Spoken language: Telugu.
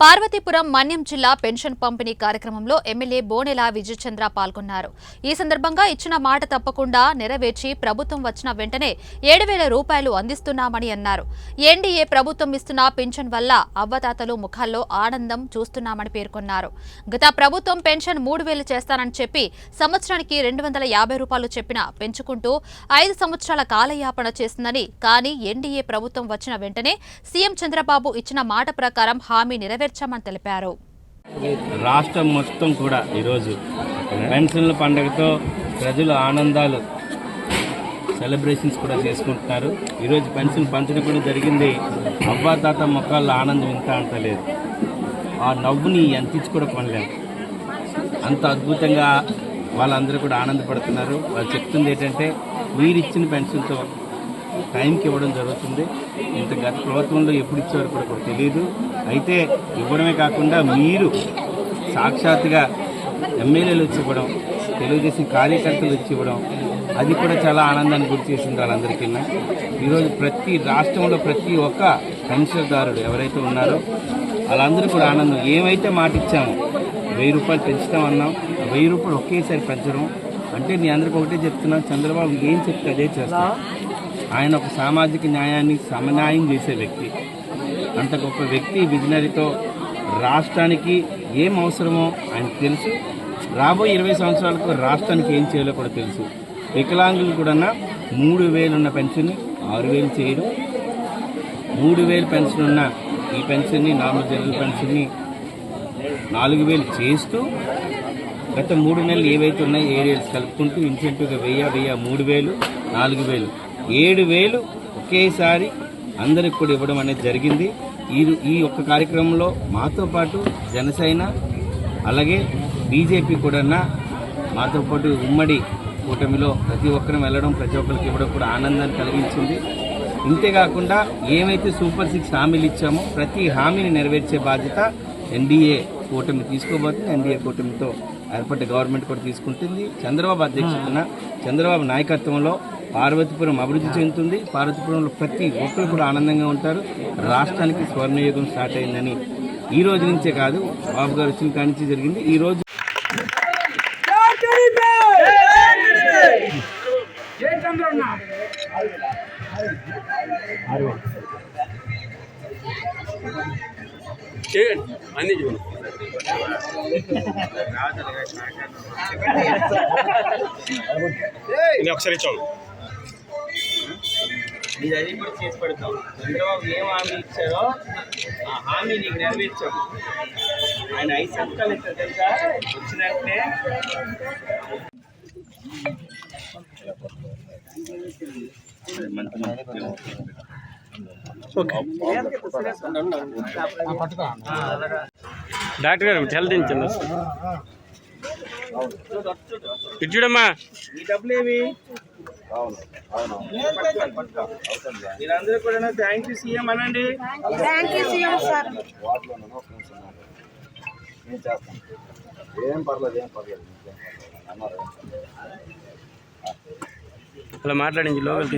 పార్వతీపురం మన్యం జిల్లా పెన్షన్ పంపిణీ కార్యక్రమంలో ఎమ్మెల్యే బోనెల విజయచంద్ర పాల్గొన్నారు. ఈ సందర్భంగా ఇచ్చిన మాట తప్పకుండా నెరవేర్చి ప్రభుత్వం వచ్చిన వెంటనే ఏడు వేల రూపాయలు అందిస్తున్నామని అన్నారు. ఎన్డీఏ ప్రభుత్వం ఇస్తున్న పెన్షన్ వల్ల అవ్వతాతలు ముఖాల్లో ఆనందం చూస్తున్నామని పేర్కొన్నారు. గత ప్రభుత్వం పెన్షన్ మూడు వేలు చేస్తానని చెప్పి సంవత్సరానికి రెండు వందల యాభై రూపాయలు చెప్పినా పెంచుకుంటూ ఐదు సంవత్సరాల కాలయాపన చేసిందని కానీ ఎన్డీఏ ప్రభుత్వం వచ్చిన వెంటనే సీఎం చంద్రబాబు ఇచ్చిన మాట ప్రకారం హామీ నెరవేర్చామని తెలిపారు. రాష్ట్రం మొత్తం కూడా ఈరోజు పెన్షన్ల పండుగతో ప్రజలు ఆనందాలు సెలబ్రేషన్స్ కూడా చేసుకుంటున్నారు. ఈరోజు పెన్షన్ పంచడం కూడా జరిగింది. అవ్వా తాత మొక్కల్లో ఆనందం ఇంత అంత లేదు. ఆ నవ్వుని అంతించి కూడా కొనలేము అంత అద్భుతంగా వాళ్ళందరూ కూడా ఆనందపడుతున్నారు. వాళ్ళు చెప్తుంది ఏంటంటే మీరు ఇచ్చిన పెన్షన్తో టైంకి ఇవ్వడం జరుగుతుంది. ఇంత గత ప్రభుత్వంలో ఎప్పుడు ఇచ్చేవారు కూడా కూడా తెలియదు. అయితే ఇవ్వడమే కాకుండా మీరు సాక్షాత్తుగా ఎమ్మెల్యేలు వచ్చి ఇవ్వడం తెలుగుదేశం కార్యకర్తలు వచ్చి ఇవ్వడం అది కూడా చాలా ఆనందాన్ని గురి చేసింది వాళ్ళందరికీ. ఈరోజు ప్రతి రాష్ట్రంలో ప్రతి ఒక్క పెన్షన్దారుడు ఎవరైతే ఉన్నారో వాళ్ళందరూ కూడా ఆనందం. ఏమైతే మాట ఇచ్చామో వెయ్యి రూపాయలు పెంచుతామన్నాం వెయ్యి రూపాయలు ఒకేసారి పెంచడం అంటే మీ అందరికి ఒకటే చెప్తున్నాను. చంద్రబాబు ఏం చెప్తే అదే చేస్తాం ఆయన ఒక సామాజిక న్యాయాన్ని సమన్యాయం చేసే వ్యక్తి. అంత గొప్ప వ్యక్తి విజనరీతో రాష్ట్రానికి ఏం అవసరమో ఆయనకు తెలుసు. రాబోయే ఇరవై సంవత్సరాలకు రాష్ట్రానికి ఏం చేయాలో కూడా తెలుసు. వికలాంగులు కూడా మూడు వేలు ఉన్న పెన్షన్ని ఆరు వేలు చేయడం. మూడు వేలు పెన్షన్ ఉన్న ఈ పెన్షన్ని నార్మల్ జనరల్ పెన్షన్ని నాలుగు వేలు చేస్తూ గత మూడు నెలలు ఏవైతే ఉన్నాయో ఏరియాస్ కలుపుకుంటూ ఇన్సెంటివ్గా వెయ్యి వెయ్యి మూడు వేలు నాలుగు వేలు ఏడు వేలు ఒకేసారి అందరికి కూడా ఇవ్వడం అనేది జరిగింది. ఈ ఈ ఒక్క కార్యక్రమంలో మాతో పాటు జనసేన అలాగే బీజేపీ కూడా మాతో పాటు ఉమ్మడి కూటమిలో ప్రతి ఒక్కరు వెళ్ళడం ప్రతి ఒక్కరికి ఇవ్వడం కూడా ఆనందాన్ని కలిగించింది. ఇంతేకాకుండా ఏమైతే సూపర్ సిక్స్ హామీలు ఇచ్చామో ప్రతి హామీని నెరవేర్చే బాధ్యత ఎన్డీఏ కూటమి తీసుకోబోతుంది. ఎన్డీఏ కూటమితో ఏర్పడ్డ గవర్నమెంట్ కూడా తీసుకుంటుంది. చంద్రబాబు అధ్యక్షతన చంద్రబాబు నాయకత్వంలో పార్వతీపురం అభివృద్ధి చెందుతుంది. పార్వతీపురంలో ప్రతి ఒక్కరు కూడా ఆనందంగా ఉంటారు. రాష్ట్రానికి స్వర్ణయుగం స్టార్ట్ అయిందని ఈ రోజు నుంచే కాదు బాబు గారు వచ్చిన కాడి నుంచి జరిగింది. ఈ రోజు చేయండి అన్ని చూడండి ఒకసారి ఇచ్చాను. ఇది అది కూడా చేసి పెడతాం. చంద్రబాబు ఏం హామీ ఇచ్చారో ఆ హామీ నీకు నెరవేర్చాం. ఆయన ఐదు సంవత్సరాలు ఇస్తారు తెలుసా? వచ్చినట్టే. డాక్టర్ గారు హెల్త్ ఇన్సూరెన్స్ ఇటు చూడమ్మా. ఈ డబ్బులు ఏవి? మీరందరూ కూడా థ్యాంక్ యూ సీఎం అనండి. థ్యాంక్ యూ సీఎం సార్ ఏం పర్లేదు ఏం పర్లేదు. అన్నారు. అలా మాట్లాడించి లోకల్